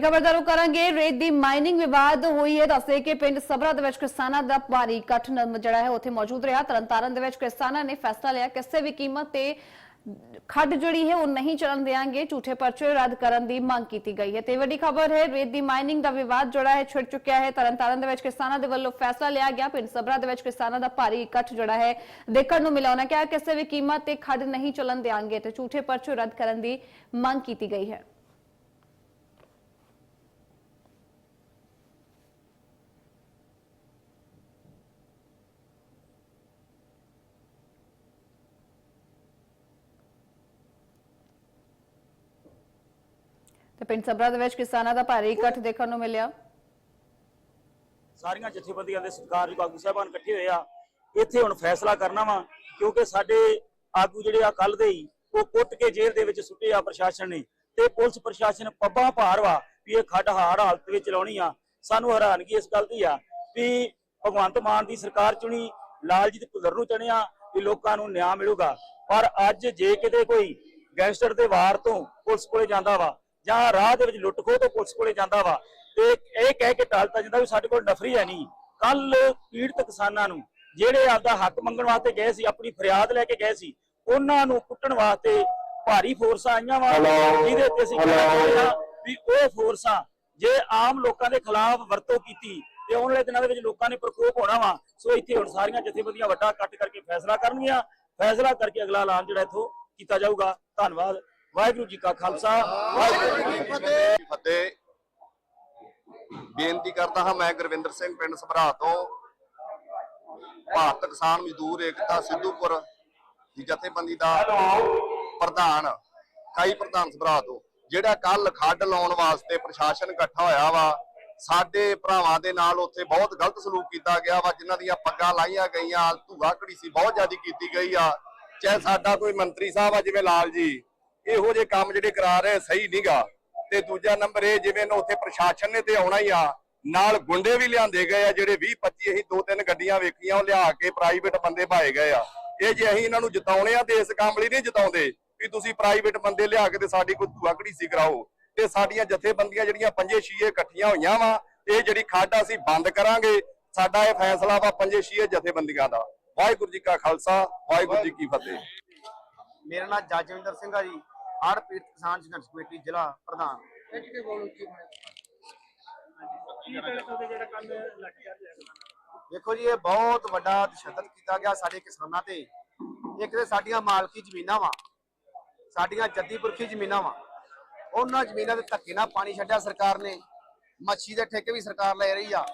ਵੱਡੀ ਖਬਰ ਦਾ ਰੁਖ ਕਰਾਂਗੇ। ਰੇਤ ਦੀ ਮਾਈਨਿੰਗ ਵਿਵਾਦ ਹੋਈ ਹੈ। ਦੱਸਦੇ ਕਿ ਪਿੰਡ ਸਬਰਾ ਦੇ ਵਿੱਚ ਕਿਸਾਨਾਂ ਦਾ ਭਾਰੀ ਇਕੱਠ ਜਿਹੜਾ ਹੈ, ਉੱਥੇ ਮੌਜੂਦ ਰਿਹਾ। ਤਰਨਤਾਰਨ ਦੇ ਵਿੱਚ ਕਿਸਾਨਾਂ ਨੇ ਫੈਸਲਾ ਲਿਆ। ਕਿਸੇ ਵੀ ਕੀਮਤ ਤੇ ਖੱਡ ਜਿਹੜੀ ਹੈ, ਉਹ ਨਹੀਂ ਚੱਲਣ ਦੇਾਂਗੇ ਝੂਠੇ ਪਰਚੇ ਰੱਦ ਕਰਨ ਦੀ ਮੰਗ ਕੀਤੀ ਗਈ ਹੈ। ਤੇ ਵੱਡੀ ਖਬਰ ਹੈ, ਰੇਤ ਦੀ ਮਾਈਨਿੰਗ ਦਾ ਵਿਵਾਦ ਜਿਹੜਾ ਹੈ, ਛਿੜ ਚੁੱਕਿਆ ਹੈ। ਤਰਨਤਾਰਨ ਦੇ ਵਿੱਚ ਕਿਸਾਨਾਂ ਦੇ ਵੱਲੋਂ ਫੈਸਲਾ ਲਿਆ ਗਿਆ। ਪਿੰਡ ਸਬਰਾ ਦੇ ਵਿੱਚ ਕਿਸਾਨਾਂ ਦਾ ਭਾਰੀ ਇਕੱਠ ਜਿਹੜਾ ਹੈ, ਦੇਖਣ ਨੂੰ ਮਿਲਿਆ। ਉਹਨਾਂ ਕਿਹਾ ਕਿਸੇ ਵੀ ਕੀਮਤ ਤੇ ਖੱਡ ਨਹੀਂ ਚੱਲਣ ਦੇਾਂਗੇ ਤੇ ਝੂਠੇ ਪਰਚੇ ਰੱਦ ਕਰਨ ਦੀ ਮੰਗ ਕੀਤੀ ਗਈ ਹੈ। ਤੇ ਪਿੰਡ ਸਭਰਾ ਦੇ ਵਿੱਚ ਕਿਸਾਨਾਂ ਦਾ ਭਾਰੀ ਇਕੱਠ ਦੇਖਣ ਨੂੰ ਮਿਲਿਆ। ਸਾਰੀਆਂ ਜਥੇਬੰਦੀਆਂ ਦੇ ਸਤਿਕਾਰਯੋਗ ਆਗੂ ਸਾਹਿਬਾਨ ਇਕੱਠੇ ਹੋਏ ਆ। ਇੱਥੇ ਹੁਣ ਫੈਸਲਾ ਕਰਨਾ ਵਾ, ਕਿਉਂਕਿ ਸਾਡੇ ਆਗੂ ਜਿਹੜੇ ਆ ਕੱਲ ਦੇ ਹੀ, ਉਹ ਕੁੱਟ ਕੇ ਜੇਲ੍ਹ ਦੇ ਵਿੱਚ ਸੁੱਟੇ ਆ ਪ੍ਰਸ਼ਾਸਨ ਨੇ। ਤੇ ਪੁਲਿਸ ਪ੍ਰਸ਼ਾਸਨ ਪੱਬਾਂ ਭਾਰ ਵਾ ਵੀ ਇਹ ਖੱਡ ਹਾੜ ਹਾਲਤ ਵਿੱਚ ਲਾਉਣੀ ਆ। ਸਾਨੂੰ ਹੈਰਾਨਗੀ ਇਸ ਗੱਲ ਦੀ ਆ ਵੀ ਭਗਵੰਤ ਮਾਨ ਦੀ ਸਰਕਾਰ ਚੁਣੀ, ਲਾਲਜੀਤ ਭੁੱਲਰ ਨੂੰ ਚੁਣਿਆ ਵੀ ਲੋਕਾਂ ਨੂੰ ਨਿਆਂ ਮਿਲੂਗਾ। ਪਰ ਅੱਜ ਜੇ ਕਿਤੇ ਕੋਈ ਗੈਂਗਸਟਰ ਦੇ ਵਾਰ ਤੋਂ ਪੁਲਿਸ ਕੋਲੇ ਜਾਂਦਾ ਵਾ ਜਾਂ ਰਾਹ ਦੇ ਵਿੱਚ ਲੁੱਟ ਖੋਹ ਤੋਂ ਪੁਲਿਸ ਕੋਲੇ ਜਾਂਦਾ ਵਾ ਤੇ ਇਹ ਕਹਿ ਕੇ ਟਾਲਤਾ ਜਾਂਦਾ ਵੀ ਸਾਡੇ ਕੋਲ ਨਫਰੀ ਹੈ ਨਹੀਂ। ਕੱਲ ਪੀੜਤ ਕਿਸਾਨਾਂ ਨੂੰ ਜਿਹੜੇ ਆਪਦਾ ਹੱਕ ਮੰਗਣ ਵਾਸਤੇ ਗਏ ਸੀ ਆਪਣੀ ਫਰਿਆਦ ਲੈ ਕੇ ਗਏ ਸੀ ਉਹਨਾਂ ਨੂੰ ਕੁੱਟਣ ਵਾਸਤੇ ਭਾਰੀ ਫੋਰਸਾਂ ਆਈਆਂ ਵਾ ਜਿਹਦੇ ਤੇ ਅਸੀਂ ਹਾਂ ਵੀ ਉਹ ਫੋਰਸਾਂ ਜੇ ਆਮ ਲੋਕਾਂ ਦੇ ਖਿਲਾਫ ਵਰਤੋਂ ਕੀਤੀ ਤੇ ਆਉਣ ਵਾਲੇ ਦਿਨਾਂ ਦੇ ਵਿੱਚ ਲੋਕਾਂ ਨੇ ਪ੍ਰਕੋਪ ਹੋਣਾ ਵਾ ਸੋ ਇੱਥੇ ਹੁਣ ਸਾਰੀਆਂ ਜਥੇਬੰਦੀਆਂ ਵੱਡਾ ਇਕੱਠ ਕਰਕੇ ਫੈਸਲਾ ਕਰਨਗੀਆਂ। ਫੈਸਲਾ ਕਰਕੇ ਅਗਲਾ ਐਲਾਨ ਜਿਹੜਾ ਇੱਥੋਂ ਕੀਤਾ ਜਾਊਗਾ। ਧੰਨਵਾਦ। ਵਾਹਿਗੁਰੂ ਜੀ ਕਾ ਖਾਲਸਾ ਵਾਹਿਗੁਰੂ ਜੀ ਕੀ ਫਤਿਹ। ਬੇਨਤੀ ਕਰਦਾ ਹਾਂ ਮੈਂ ਗੁਰਵਿੰਦਰ ਸਿੰਘ ਪਿੰਡ ਸਭਰਾ ਤੋਂ। ਭਾਰਤ ਕਿਸਾਨ ਮਜ਼ਦੂਰ ਏਕਤਾ ਸਿੱਧੂਪੁਰ ਦੀ ਜਥੇਬੰਦੀ ਦਾ ਪ੍ਰਧਾਨ ਕਾਈ ਪ੍ਰਧਾਨ ਸਭਰਾ ਤੋਂ ਜਿਹੜਾ ਕੱਲ ਖੱਡ ਲਾਉਣ ਵਾਸਤੇ ਪ੍ਰਸ਼ਾਸਨ ਇਕੱਠਾ ਹੋਇਆ ਵਾ ਸਾਡੇ ਭਰਾਵਾਂ ਦੇ ਨਾਲ ਉੱਥੇ ਬਹੁਤ ਗਲਤ ਸਲੂਕ ਕੀਤਾ ਗਿਆ ਵਾ ਜਿਨ੍ਹਾਂ ਦੀਆਂ ਪੱਗਾਂ ਲਾਈਆਂ ਗਈਆਂ ਧੂਆ ਘੜੀਸੀ ਬਹੁਤ ਜ਼ਿਆਦਾ ਕੀਤੀ ਗਈ ਆ। ਚਾਹੇ ਸਾਡਾ ਕੋਈ ਮੰਤਰੀ ਸਾਹਿਬ ਆ ਜਿਵੇਂ ਲਾਲ ਜੀ ਇਹੋ ਜਿਹੇ ਕੰਮ ਜਿਹੜੇ ਕਰਾ ਰਹੇ, ਸਹੀ ਨਹੀਂਗਾ ਤੇ ਦੂਜਾ ਨੰਬਰ ਇਹ, ਜਿਵੇਂ ਨਾ ਉੱਥੇ ਪ੍ਰਸ਼ਾਸਨ ਨੇ ਤੇ ਆਉਣਾ ਹੀ ਆ, ਨਾਲ ਗੁੰਡੇ ਵੀ ਲਿਆਂਦੇ ਗਏ ਆ, ਜਿਹੜੇ 20 25 ਅਸੀਂ ਦੋ, ਤਿੰਨ ਗੱਡੀਆਂ ਵੇਖੀਆਂ, ਉਹ ਲਿਆ ਕੇ ਪ੍ਰਾਈਵੇਟ ਬੰਦੇ ਭਾਏ ਗਏ ਆ। ਇਹ ਜੇ ਅਸੀਂ ਇਹਨਾਂ ਨੂੰ ਜਿਤਾਉਣੇ ਆ ਤੇ ਇਸ ਕੰਮ ਲਈ ਨਹੀਂ ਜਿਤਾਉਂਦੇ, ਵੀ ਤੁਸੀਂ ਪ੍ਰਾਈਵੇਟ ਬੰਦੇ ਲਿਆ ਕੇ ਤੇ ਸਾਡੀ ਕੋਈ ਧੂਆ ਘੜੀਸੀ ਕਰਾਓ। ਤੇ ਸਾਡੀਆਂ ਜਥੇਬੰਦੀਆਂ ਜਿਹੜੀਆਂ ਪੰਜੇ ਛੀਏ ਇਕੱਠੀਆਂ ਹੋਈਆਂ ਵਾ, ਇਹ ਜਿਹੜੀ ਖਾਡ ਅਸੀਂ ਬੰਦ ਕਰਾਂਗੇ, ਸਾਡਾ ਇਹ ਫੈਸਲਾ ਵਾ ਪੰਜੇ ਛੀਏ ਜਥੇਬੰਦੀਆਂ ਦਾ। ਵਾਹਿਗੁਰੂ ਜੀ ਕਾ ਖਾਲਸਾ, ਵਾਹਿਗੁਰੂ ਜੀ ਕੀ ਫਤਿਹ। ਮੇਰਾ ਨਾਮ ਜਜਵਿੰਦਰ ਸਿੰਘ ਆ ਜੀ। ਹੜ ਪੀੜਤ ਕਿਸਾਨ ਸੰਘਰਸ਼ ਕਮੇਟੀ ਜ਼ਿਲ੍ਹਾ ਪ੍ਰਧਾਨ। ਦੇਖੋ ਜੀ ਇਹ ਬਹੁਤ ਵੱਡਾ ਤਸ਼ੱਦਦ ਕੀਤਾ ਗਿਆ ਸਾਡੇ ਕਿਸਾਨਾਂ ਤੇ। ਇੱਕ ਤੇ ਸਾਡੀਆਂ ਮਾਲਕੀ ਜ਼ਮੀਨਾਂ ਵਾ ਸਾਡੀਆਂ ਜੱਦੀ ਪੁਰਖੀ ਜ਼ਮੀਨਾਂ ਵਾ। ਉਹਨਾਂ ਜ਼ਮੀਨਾਂ ਤੇ ਧੱਕੇ ਨਾਲ ਪਾਣੀ ਛੱਡਿਆ ਸਰਕਾਰ ਨੇ। ਮੱਛੀ ਦੇ ਠੇਕੇ ਵੀ ਸਰਕਾਰ ਲੈ ਰਹੀ ਆ।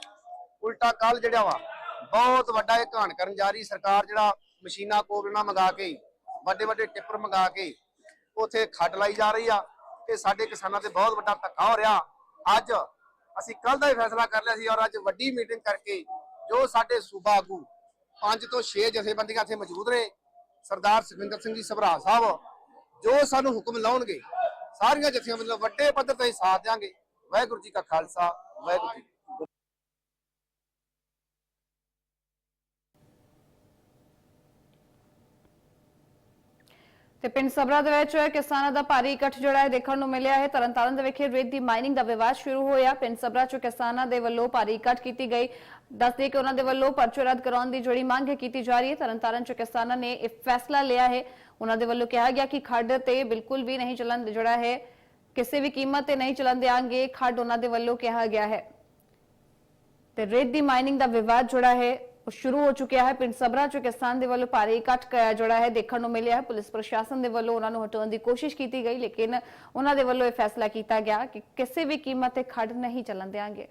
ਉਲਟਾ ਕੱਲ ਜਿਹੜਾ ਵਾ ਬਹੁਤ ਵੱਡਾ ਇਹ ਘਾਣ ਕਰਨ ਜਾ ਰਹੀ ਸਰਕਾਰ ਜਿਹੜਾ ਮਸ਼ੀਨਾਂ ਕੋਬਲਣਾ ਮੰਗਾ ਕੇ ਵੱਡੇ ਵੱਡੇ ਟਿੱਪਰ ਮੰਗਾ ਕੇ ਉਥੇ ਖੱਡ ਲਾਈ ਜਾ ਰਹੀ ਆ ਇਹ ਸਾਡੇ ਕਿਸਾਨਾਂ ਤੇ ਬਹੁਤ ਵੱਡਾ ਧੱਕਾ ਹੋ ਰਿਹਾ। ਅੱਜ ਅਸੀਂ ਕੱਲ ਦਾ ਹੀ ਫੈਸਲਾ ਕਰ ਲਿਆ ਸੀ ਔਰ ਅੱਜ ਵੱਡੀ ਮੀਟਿੰਗ ਕਰਕੇ ਜੋ ਸਾਡੇ ਸੂਬਾ ਆਗੂ ਪੰਜ ਤੋਂ 6 ਜਥੇਬੰਦੀਆਂ ਇੱਥੇ ਮੌਜੂਦ ਨੇ, ਸਰਦਾਰ ਸੁਖਵਿੰਦਰ ਸਿੰਘ ਜੀ ਸਭਰਾ ਸਾਹਿਬ, ਜੋ ਸਾਨੂੰ ਹੁਕਮ ਲਾਉਣਗੇ, ਸਾਰੀਆਂ ਜਥੇਬੰਦੀਆਂ ਵੱਡੇ ਪੱਧਰ ਤੇ ਸਾਥ ਦੇਾਂਗੇ ਵਾਹਿਗੁਰੂ ਜੀ ਕਾ ਖਾਲਸਾ, ਵਾਹਿਗੁਰੂ ਜੀ ਤੇ ਪਿੰਡ ਸਬਰਾ ਦੇ ਵਿੱਚ ਕਿਸਾਨਾਂ ਦਾ ਭਾਰੀ ਇਕੱਠ ਜਿਹੜਾ ਹੈ ਦੇਖਣ ਨੂੰ ਮਿਲਿਆ ਹੈ। ਤਰਨਤਾਰਨ ਦੇ ਵਿਖੇ ਰੇਤ ਦੀ ਮਾਈਨਿੰਗ ਦਾ ਵਿਵਾਦ ਸ਼ੁਰੂ ਹੋਇਆ। ਪਿੰਡ ਸਬਰਾ ਚ ਕਿਸਾਨਾਂ ਦੇ ਵੱਲੋਂ ਭਾਰੀ ਇਕੱਠ ਕੀਤੀ ਗਈ। ਦੱਸਦੇ ਕਿ ਉਹਨਾਂ ਦੇ ਵੱਲੋਂ ਪਰਚੇ ਰੱਦ ਕਰਾਉਣ ਦੀ ਜਿਹੜੀ ਮੰਗ ਕੀਤੀ ਜਾ ਰਹੀ ਹੈ। ਤਰਨਤਾਰਨ ਚ ਕਿਸਾਨਾਂ ਨੇ ਇਹ ਫੈਸਲਾ ਲਿਆ ਹੈ। ਉਹਨਾਂ ਦੇ ਵੱਲੋਂ ਕਿਹਾ ਗਿਆ ਕਿ ਖੱਡ ਤੇ ਬਿਲਕੁਲ ਵੀ ਨਹੀਂ ਚੱਲਣ ਜਿਹੜਾ ਹੈ, ਕਿਸੇ ਵੀ ਕੀਮਤ ਤੇ ਨਹੀਂ ਚੱਲਣ ਦੇਾਂਗੇ ਖੱਡ ਉਹਨਾਂ ਦੇ ਵੱਲੋਂ ਕਿਹਾ ਗਿਆ ਹੈ। ਤੇ ਰੇਤ ਦੀ ਮਾਈਨਿੰਗ ਦਾ ਵਿਵਾਦ ਜਿਹੜਾ ਹੈ ਉਹ ਸ਼ੁਰੂ ਹੋ ਚੁੱਕਿਆ ਹੈ, ਪਿੰਡ ਸਬਰਾ ਚ ਕਿਸਾਨ ਦੇ ਵੱਲੋਂ ਭਾਰੀ ਇਕੱਠ ਕ- ਜਿਹੜਾ ਹੈ, ਦੇਖਣ ਨੂੰ ਮਿਲਿਆ ਹੈ। ਪੁਲਿਸ ਪ੍ਰਸ਼ਾਸਨ ਦੇ ਵੱਲੋਂ ਉਹਨਾਂ ਨੂੰ ਹਟਾਉਣ ਦੀ ਕੋਸ਼ਿਸ਼ ਕੀਤੀ ਗਈ, ਲੇਕਿਨ ਉਹਨਾਂ ਦੇ ਵੱਲੋਂ ਇਹ ਫੈਸਲਾ ਕੀਤਾ ਗਿਆ ਕਿ ਕਿਸੇ ਵੀ ਕੀਮਤ ਤੇ ਖੜ ਨਹੀਂ ਚੱਲਣ ਦੇਾਂਗੇ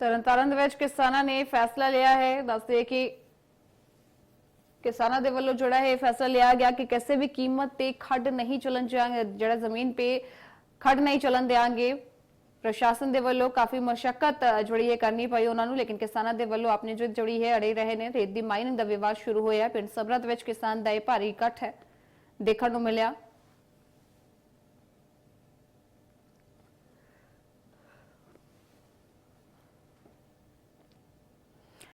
ਤਰਨਤਾਰਨ ਦੇ ਵਿੱਚ ਕਿਸਾਨਾਂ ਨੇ ਫੈਸਲਾ ਲਿਆ ਹੈ। ਦੱਸਦੇ ਕਿ ਕਿਸਾਨਾਂ ਦੇ ਵੱਲੋਂ ਜਿਹੜਾ ਹੈ ਫੈਸਲਾ ਲਿਆ ਗਿਆ ਕਿ ਕਿਸੇ ਵੀ ਕੀਮਤ ਤੇ ਖੱਡ ਨਹੀਂ ਚਲਣ ਜਾਣਗੇ ਜਿਹੜਾ ਜ਼ਮੀਨ ਤੇ ਖੱਡ ਨਹੀਂ ਚਲਣ ਦੇਾਂਗੇ ਪ੍ਰਸ਼ਾਸਨ ਦੇ ਵੱਲੋਂ ਕਾਫੀ ਮਸ਼ਕਤ ਜਿਹੜੀ ਹੈ ਕਰਨੀ ਪਈ ਉਹਨਾਂ ਨੂੰ, ਲੇਕਿਨ ਕਿਸਾਨਾਂ ਦੇ ਵੱਲੋਂ ਆਪਣੀ ਜਿੱਦ ਜਿਹੜੀ ਹੈ ਅੜੇ ਰਹੇ ਨੇ। ਰੇਤ ਦੀ ਮਾਈਨਿੰਗ ਦਾ ਵਿਵਾਦ ਸ਼ੁਰੂ ਹੋਇਆ ਪਿੰਡ ਸਬਰਾ ਦੇ ਵਿੱਚ ਕਿਸਾਨ ਦਾ ਇਹ ਭਾਰੀ ਇਕੱਠ ਹੈ। ਦੇਖਣ ਨੂੰ ਮਿਲਿਆ।